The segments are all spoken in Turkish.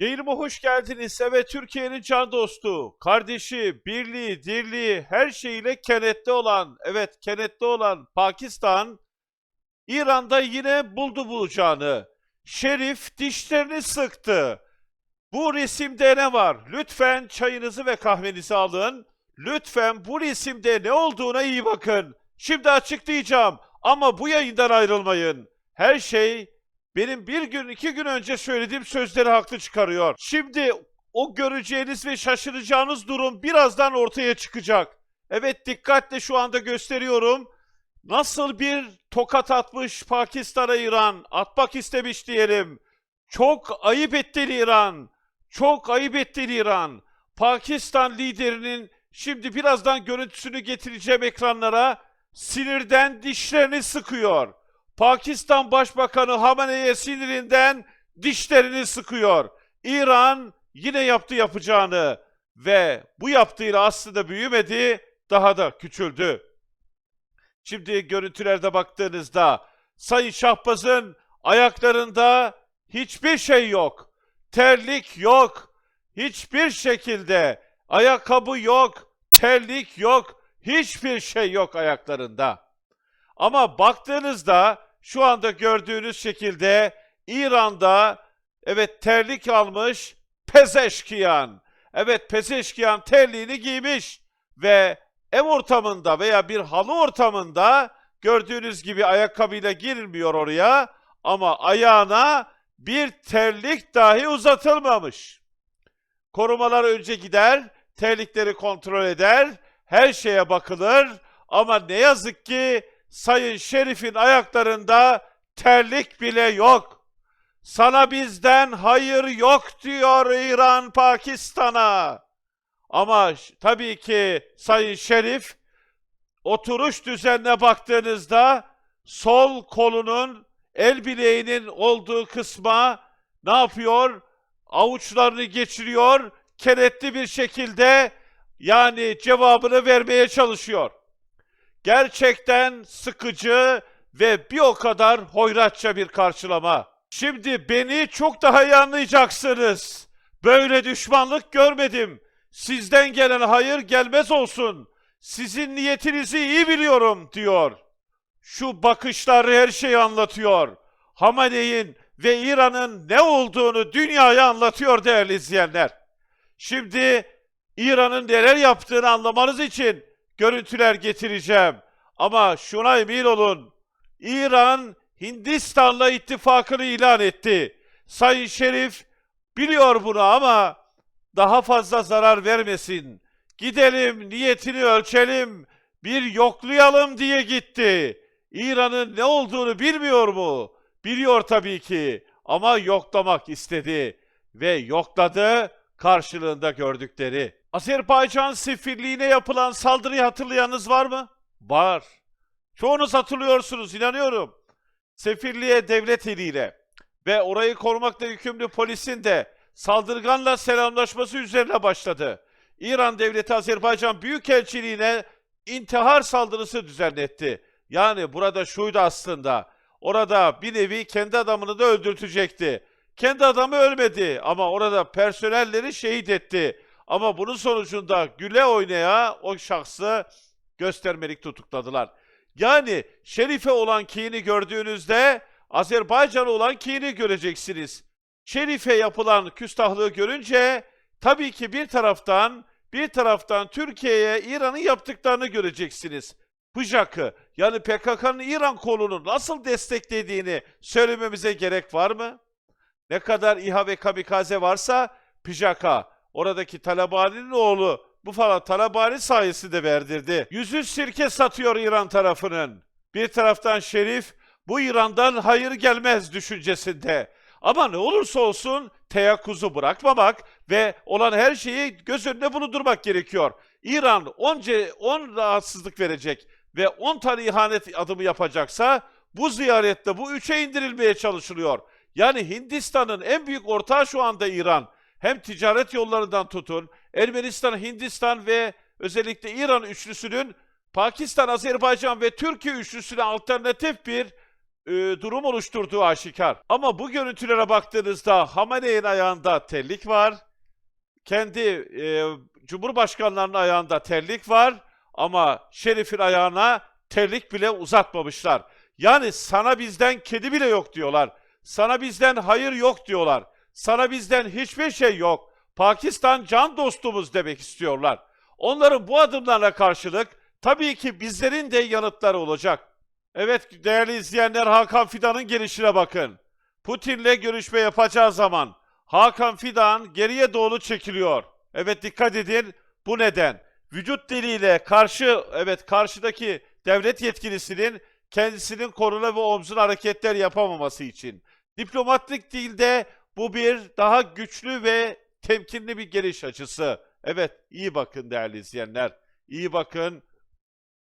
Yayınıma hoş geldiniz. Evet Türkiye'nin can dostu, kardeşi, birliği, dirliği, her şeyiyle kenetli olan, evet kenetli olan Pakistan, İran'da yine buldu bulacağını. Şerif dişlerini sıktı. Bu resimde ne var? Lütfen çayınızı ve kahvenizi alın. Lütfen bu resimde ne olduğuna iyi bakın. Şimdi açıklayacağım ama bu yayından ayrılmayın. Her şey benim bir gün iki gün önce söylediğim sözleri haklı çıkarıyor. Şimdi o göreceğiniz ve şaşıracağınız durum birazdan ortaya çıkacak. Evet dikkatle şu anda gösteriyorum. Nasıl bir tokat atmış Pakistan'a İran, atmak istemiş diyelim. Çok ayıp ettin İran. Çok ayıp ettin İran. Pakistan liderinin şimdi birazdan görüntüsünü getireceğim ekranlara. Sinirden dişlerini sıkıyor. Pakistan Başbakanı Hamane'ye sinirinden dişlerini sıkıyor. İran yine yaptı yapacağını ve bu yaptığıyla aslında büyümedi, daha da küçüldü. Şimdi görüntülerde baktığınızda Sayın Şahbaz'ın ayaklarında hiçbir şey yok. Terlik yok. Hiçbir şekilde ayakkabı yok, terlik yok, hiçbir şey yok ayaklarında. Ama baktığınızda şu anda gördüğünüz şekilde İran'da evet terlik almış Pezeşkiyan. Evet Pezeşkiyan terliğini giymiş ve ev ortamında veya bir halı ortamında gördüğünüz gibi ayakkabıyla girilmiyor oraya ama ayağına bir terlik dahi uzatılmamış. Korumalar önce gider, terlikleri kontrol eder, her şeye bakılır ama ne yazık ki Sayın Şerif'in ayaklarında terlik bile yok. Sana bizden hayır yok diyor İran Pakistan'a. Ama tabii ki Sayın Şerif oturuş düzenine baktığınızda sol kolunun el bileğinin olduğu kısma ne yapıyor? Avuçlarını geçiriyor, kenetli bir şekilde yani cevabını vermeye çalışıyor. Gerçekten sıkıcı ve bir o kadar hoyratça bir karşılama. Şimdi beni çok daha iyi anlayacaksınız. Böyle düşmanlık görmedim. Sizden gelen hayır gelmez olsun. Sizin niyetinizi iyi biliyorum diyor. Şu bakışlar her şeyi anlatıyor. Hamane'in ve İran'ın ne olduğunu dünyaya anlatıyor değerli izleyenler. Şimdi İran'ın neler yaptığını anlamanız için görüntüler getireceğim. Ama şuna emin olun. İran Hindistan'la ittifakını ilan etti. Sayın Şerif biliyor bunu ama daha fazla zarar vermesin. Gidelim, niyetini ölçelim, bir yoklayalım diye gitti. İran'ın ne olduğunu bilmiyor mu? Biliyor tabii ki ama yoklamak istedi ve yokladı karşılığında gördükleri. Azerbaycan sefirliğine yapılan saldırıyı hatırlayanınız var mı? Var. Çoğunuz hatırlıyorsunuz inanıyorum. Sefirliğe devlet eliyle ve orayı korumakla yükümlü polisin de saldırganla selamlaşması üzerine başladı. İran devleti Azerbaycan Büyükelçiliğine intihar saldırısı düzenletti. Yani burada şuydu aslında. Orada bir nevi kendi adamını da öldürtecekti. Kendi adamı ölmedi ama orada personelleri şehit etti. Ama bunun sonucunda güle oynaya o şahsı göstermelik tutukladılar. Yani Şerife olan kini gördüğünüzde Azerbaycan'a olan kini göreceksiniz. Şerife yapılan küstahlığı görünce tabii ki bir taraftan bir taraftan Türkiye'ye İran'ın yaptıklarını göreceksiniz. Pıjak'ı yani PKK'nın İran kolunu nasıl desteklediğini söylememize gerek var mı? Ne kadar İHA ve kamikaze varsa Pıjak'a oradaki Talabani'nin oğlu bu falan Talabani sayesinde verdirdi. Yüzü sirke satıyor İran tarafının. Bir taraftan Şerif bu İran'dan hayır gelmez düşüncesinde. Ama ne olursa olsun teyakkuzu bırakmamak ve olan her şeyi göz önüne bulundurmak gerekiyor. İran onca 10 rahatsızlık verecek ve 10 tane ihanet adımı yapacaksa bu ziyarette bu üçe indirilmeye çalışılıyor. Yani Hindistan'ın en büyük ortağı şu anda İran. Hem ticaret yollarından tutun, Ermenistan, Hindistan ve özellikle İran üçlüsünün Pakistan, Azerbaycan ve Türkiye üçlüsüne alternatif bir e, durum oluşturduğu aşikar. Ama bu görüntülere baktığınızda Hamaney'in ayağında terlik var. Kendi e, Cumhurbaşkanlarının ayağında terlik var. Ama Şerif'in ayağına terlik bile uzatmamışlar. Yani sana bizden kedi bile yok diyorlar. Sana bizden hayır yok diyorlar. Sana bizden hiçbir şey yok. Pakistan can dostumuz demek istiyorlar. Onların bu adımlarına karşılık tabii ki bizlerin de yanıtları olacak. Evet değerli izleyenler Hakan Fidan'ın gelişine bakın. Putin'le görüşme yapacağı zaman Hakan Fidan geriye doğru çekiliyor. Evet dikkat edin bu neden? Vücut diliyle karşı evet karşıdaki devlet yetkilisinin kendisinin koluna ve omzuna hareketler yapamaması için. Diplomatlık dilde bu bir daha güçlü ve temkinli bir geliş açısı. Evet iyi bakın değerli izleyenler. İyi bakın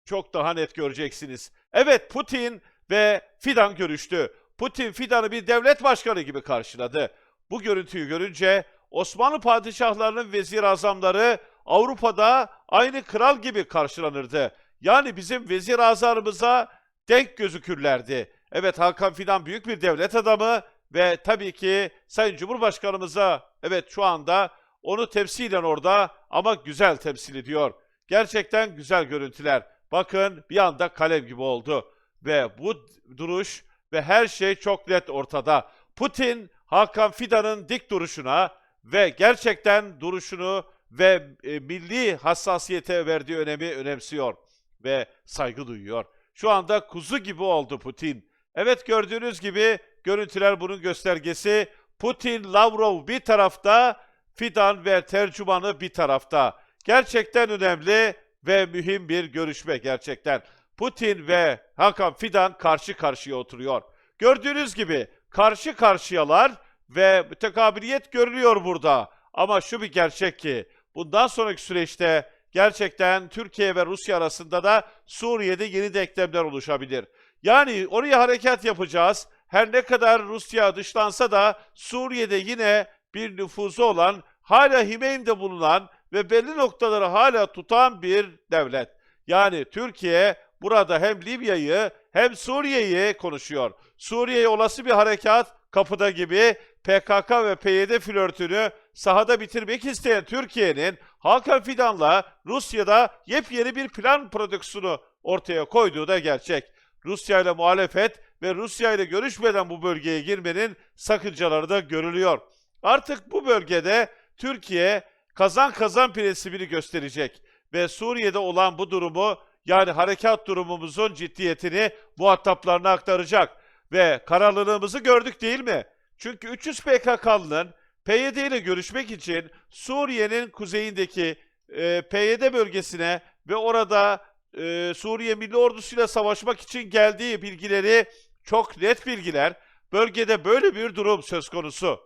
çok daha net göreceksiniz. Evet Putin ve Fidan görüştü. Putin Fidan'ı bir devlet başkanı gibi karşıladı. Bu görüntüyü görünce Osmanlı padişahlarının vezir azamları Avrupa'da aynı kral gibi karşılanırdı. Yani bizim vezir azarımıza denk gözükürlerdi. Evet Hakan Fidan büyük bir devlet adamı ve tabii ki Sayın Cumhurbaşkanımıza evet şu anda onu temsilen orada ama güzel temsil ediyor. Gerçekten güzel görüntüler. Bakın bir anda kalem gibi oldu. Ve bu duruş ve her şey çok net ortada. Putin Hakan Fidan'ın dik duruşuna ve gerçekten duruşunu ve e, milli hassasiyete verdiği önemi önemsiyor ve saygı duyuyor. Şu anda kuzu gibi oldu Putin. Evet gördüğünüz gibi görüntüler bunun göstergesi. Putin, Lavrov bir tarafta, Fidan ve tercümanı bir tarafta. Gerçekten önemli ve mühim bir görüşme gerçekten. Putin ve Hakan Fidan karşı karşıya oturuyor. Gördüğünüz gibi karşı karşıyalar ve mütekabiliyet görülüyor burada. Ama şu bir gerçek ki bundan sonraki süreçte gerçekten Türkiye ve Rusya arasında da Suriye'de yeni denklemler oluşabilir. Yani oraya harekat yapacağız. Her ne kadar Rusya dışlansa da Suriye'de yine bir nüfuzu olan, hala Himeyn'de bulunan ve belli noktaları hala tutan bir devlet. Yani Türkiye burada hem Libya'yı hem Suriye'yi konuşuyor. Suriye'ye olası bir harekat kapıda gibi PKK ve PYD flörtünü sahada bitirmek isteyen Türkiye'nin Hakan Fidan'la Rusya'da yepyeni bir plan prodüksiyonu ortaya koyduğu da gerçek. Rusya ile muhalefet ve Rusya ile görüşmeden bu bölgeye girmenin sakıncaları da görülüyor. Artık bu bölgede Türkiye kazan kazan prensibini gösterecek ve Suriye'de olan bu durumu yani harekat durumumuzun ciddiyetini muhataplarına aktaracak ve kararlılığımızı gördük değil mi? Çünkü 300 PKK'lının PYD ile görüşmek için Suriye'nin kuzeyindeki e, PYD bölgesine ve orada e, Suriye Milli Ordusu'yla savaşmak için geldiği bilgileri çok net bilgiler. Bölgede böyle bir durum söz konusu.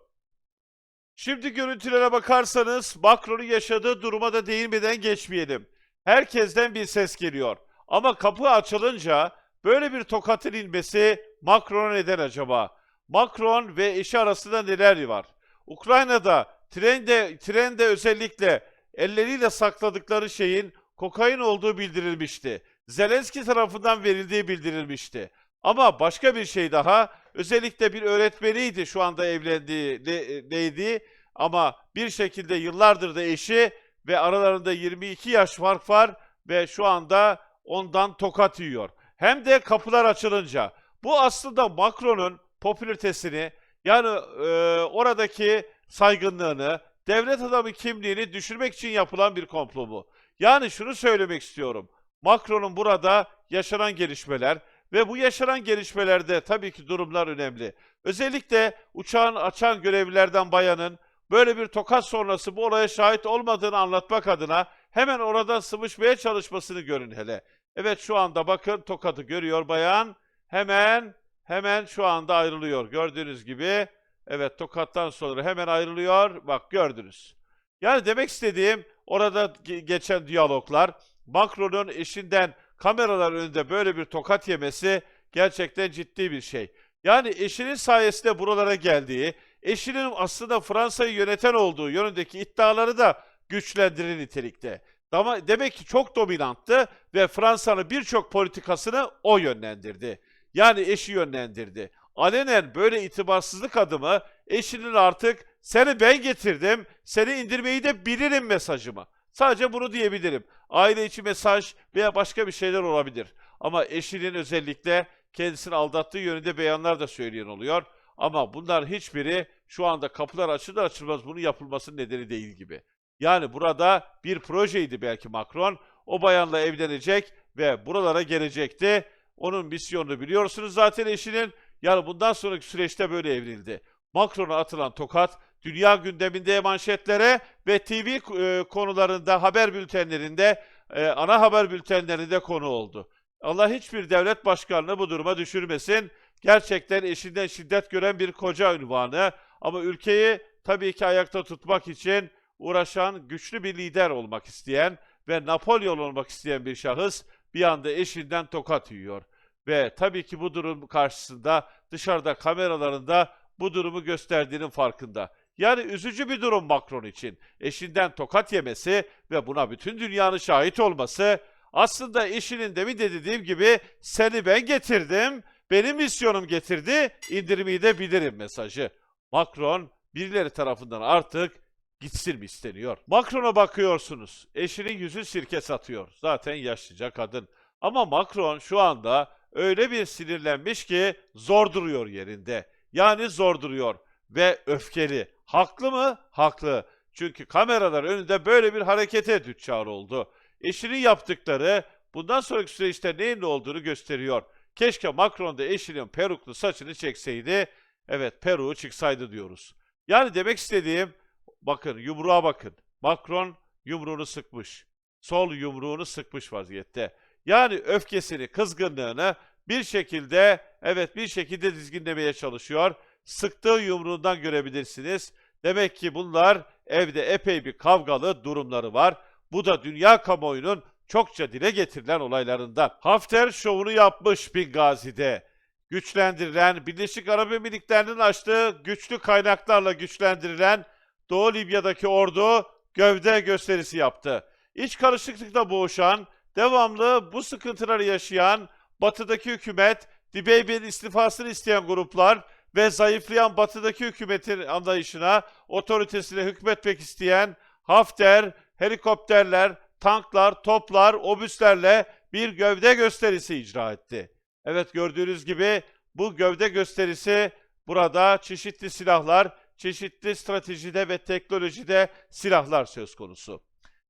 Şimdi görüntülere bakarsanız Macron'un yaşadığı duruma da değinmeden geçmeyelim. Herkesten bir ses geliyor. Ama kapı açılınca böyle bir tokatın inmesi Macron'a neden acaba? Macron ve eşi arasında neler var? Ukrayna'da trende, trende özellikle elleriyle sakladıkları şeyin kokain olduğu bildirilmişti. Zelenski tarafından verildiği bildirilmişti. Ama başka bir şey daha, özellikle bir öğretmeniydi şu anda evlendiği, ne- neydi ama bir şekilde yıllardır da eşi ve aralarında 22 yaş fark var ve şu anda ondan tokat yiyor. Hem de kapılar açılınca. Bu aslında Macron'un popülaritesini yani e, oradaki saygınlığını, devlet adamı kimliğini düşürmek için yapılan bir komplo bu. Yani şunu söylemek istiyorum. Macron'un burada yaşanan gelişmeler ve bu yaşanan gelişmelerde tabii ki durumlar önemli. Özellikle uçağın açan görevlilerden bayanın böyle bir tokat sonrası bu olaya şahit olmadığını anlatmak adına hemen oradan sıvışmaya çalışmasını görün hele. Evet şu anda bakın tokadı görüyor bayan. Hemen hemen şu anda ayrılıyor. Gördüğünüz gibi evet tokattan sonra hemen ayrılıyor. Bak gördünüz. Yani demek istediğim orada ge- geçen diyaloglar Macron'un eşinden kameralar önünde böyle bir tokat yemesi gerçekten ciddi bir şey. Yani eşinin sayesinde buralara geldiği, eşinin aslında Fransa'yı yöneten olduğu yönündeki iddiaları da güçlendirir nitelikte. Ama demek ki çok dominanttı ve Fransa'nın birçok politikasını o yönlendirdi. Yani eşi yönlendirdi. Alenen böyle itibarsızlık adımı eşinin artık seni ben getirdim, seni indirmeyi de bilirim mesajımı. Sadece bunu diyebilirim. Aile içi mesaj veya başka bir şeyler olabilir. Ama eşinin özellikle kendisini aldattığı yönünde beyanlar da söyleyen oluyor. Ama bunlar hiçbiri şu anda kapılar açılır açılmaz bunun yapılmasının nedeni değil gibi. Yani burada bir projeydi belki Macron. O bayanla evlenecek ve buralara gelecekti. Onun misyonunu biliyorsunuz zaten eşinin. Yani bundan sonraki süreçte böyle evrildi. Macron'a atılan tokat dünya gündeminde manşetlere ve TV e, konularında, haber bültenlerinde, e, ana haber bültenlerinde konu oldu. Allah hiçbir devlet başkanını bu duruma düşürmesin. Gerçekten eşinden şiddet gören bir koca ünvanı ama ülkeyi tabii ki ayakta tutmak için uğraşan güçlü bir lider olmak isteyen ve Napolyon olmak isteyen bir şahıs bir anda eşinden tokat yiyor. Ve tabii ki bu durum karşısında dışarıda kameralarında bu durumu gösterdiğinin farkında. Yani üzücü bir durum Macron için. Eşinden tokat yemesi ve buna bütün dünyanın şahit olması aslında eşinin de dediğim gibi seni ben getirdim, benim misyonum getirdi, indirmeyi de bilirim mesajı. Macron birileri tarafından artık gitsin mi isteniyor. Macron'a bakıyorsunuz. Eşinin yüzü sirke satıyor. Zaten yaşlıca kadın. Ama Macron şu anda öyle bir sinirlenmiş ki zor duruyor yerinde. Yani zor duruyor ve öfkeli. Haklı mı? Haklı. Çünkü kameralar önünde böyle bir harekete düçar oldu. Eşinin yaptıkları bundan sonraki süreçte neyin ne olduğunu gösteriyor. Keşke Macron da eşinin peruklu saçını çekseydi. Evet peruğu çıksaydı diyoruz. Yani demek istediğim bakın yumruğa bakın. Macron yumruğunu sıkmış. Sol yumruğunu sıkmış vaziyette. Yani öfkesini, kızgınlığını bir şekilde evet bir şekilde dizginlemeye çalışıyor. Sıktığı yumruğundan görebilirsiniz. Demek ki bunlar evde epey bir kavgalı durumları var. Bu da dünya kamuoyunun çokça dile getirilen olaylarından. Hafter şovunu yapmış Bingazi'de. Güçlendirilen, Birleşik Arap Emirlikleri'nin açtığı güçlü kaynaklarla güçlendirilen Doğu Libya'daki ordu gövde gösterisi yaptı. İç karışıklıkla boğuşan, devamlı bu sıkıntıları yaşayan batıdaki hükümet, Dibeybe'nin istifasını isteyen gruplar ve zayıflayan batıdaki hükümetin anlayışına, otoritesine hükmetmek isteyen Hafter, helikopterler, tanklar, toplar, obüslerle bir gövde gösterisi icra etti. Evet gördüğünüz gibi bu gövde gösterisi burada çeşitli silahlar, çeşitli stratejide ve teknolojide silahlar söz konusu.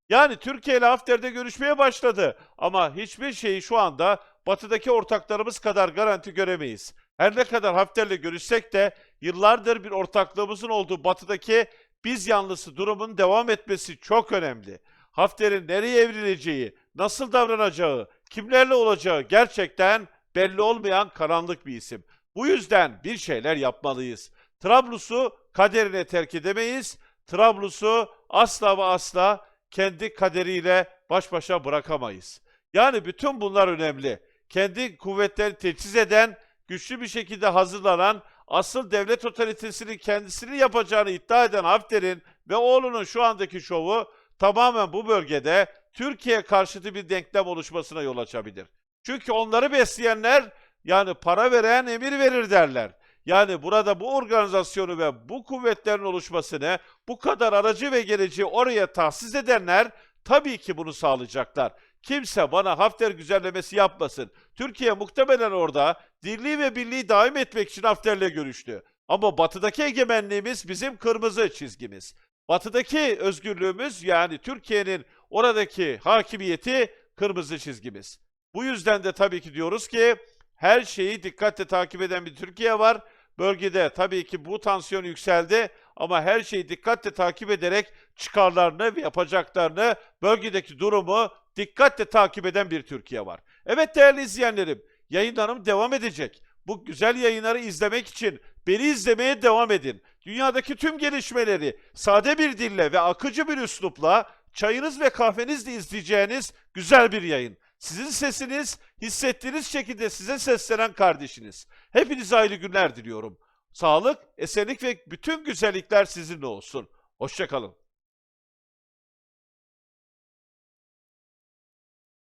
Yani Türkiye ile Hafter'de görüşmeye başladı ama hiçbir şeyi şu anda batıdaki ortaklarımız kadar garanti göremeyiz. Her ne kadar Hafter'le görüşsek de yıllardır bir ortaklığımızın olduğu batıdaki biz yanlısı durumun devam etmesi çok önemli. Hafter'in nereye evrileceği, nasıl davranacağı, kimlerle olacağı gerçekten belli olmayan karanlık bir isim. Bu yüzden bir şeyler yapmalıyız. Trablus'u kaderine terk edemeyiz. Trablus'u asla ve asla kendi kaderiyle baş başa bırakamayız. Yani bütün bunlar önemli. Kendi kuvvetlerini teçhiz eden, güçlü bir şekilde hazırlanan, asıl devlet otoritesinin kendisini yapacağını iddia eden Hafter'in ve oğlunun şu andaki şovu tamamen bu bölgede Türkiye karşıtı bir denklem oluşmasına yol açabilir. Çünkü onları besleyenler yani para veren emir verir derler. Yani burada bu organizasyonu ve bu kuvvetlerin oluşmasını bu kadar aracı ve geleceği oraya tahsis edenler tabii ki bunu sağlayacaklar. Kimse bana Hafter güzellemesi yapmasın. Türkiye muhtemelen orada dirliği ve birliği daim etmek için Hafter'le görüştü. Ama batıdaki egemenliğimiz bizim kırmızı çizgimiz. Batıdaki özgürlüğümüz yani Türkiye'nin oradaki hakimiyeti kırmızı çizgimiz. Bu yüzden de tabii ki diyoruz ki her şeyi dikkatle takip eden bir Türkiye var. Bölgede tabii ki bu tansiyon yükseldi ama her şeyi dikkatle takip ederek çıkarlarını ve yapacaklarını, bölgedeki durumu dikkatle takip eden bir Türkiye var. Evet değerli izleyenlerim, yayınlarım devam edecek. Bu güzel yayınları izlemek için beni izlemeye devam edin. Dünyadaki tüm gelişmeleri sade bir dille ve akıcı bir üslupla çayınız ve kahvenizle izleyeceğiniz güzel bir yayın. Sizin sesiniz hissettiğiniz şekilde size seslenen kardeşiniz. Hepinize hayırlı günler diliyorum. Sağlık, esenlik ve bütün güzellikler sizinle olsun. Hoşçakalın.